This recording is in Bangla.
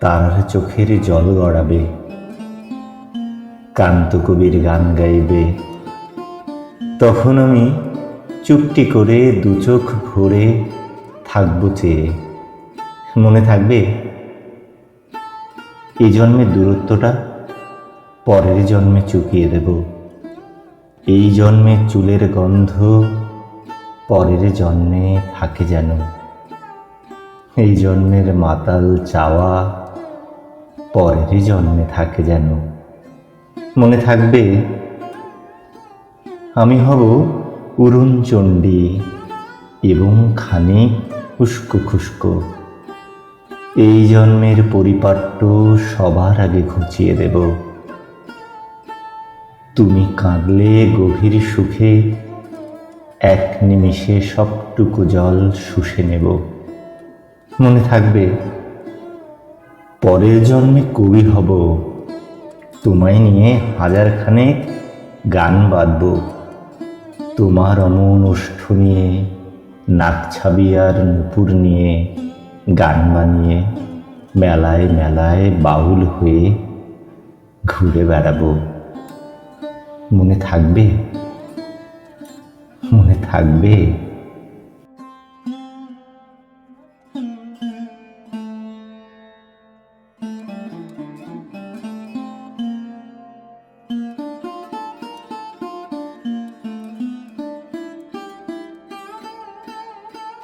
তারার চোখের জল গড়াবে। কান্ত কবির গান গাইবে। তখন আমি চুপটি করে দু চোখ ভরে থাকব চেয়ে। মনে থাকবে, এই জন্মের দূরত্বটা পরের জন্মে চুকিয়ে দেব। এই জন্মে চুলের গন্ধ পরের জন্মে থাকে যেন। এই জন্মের মাতাল চাওয়া পরের জন্মে থাকে যেন। মনে থাকবে, আমি হব উড়ন চণ্ডী এবং খানিক খুস্কো খুস্কো এই জন্মের পরিপাট্য সবার আগে ঘুচিয়ে দেব। তুমি কাঁদলে গভীর সুখে, এক নিমিষে সবটুকু জল শুষে নেব। মনে থাকবে পরের জন্মে কবি হব। তোমায় নিয়ে হাজারখানেক গান বাঁধব। তোমার অমন ওষ্ঠ নিয়ে, নাক ছাবি আর নুপুর নিয়ে, গান বানিয়ে, মেলায় মেলায় বাউল হয়ে ঘুরে বেড়াবো। মনে থাকবে? মনে থাকবে?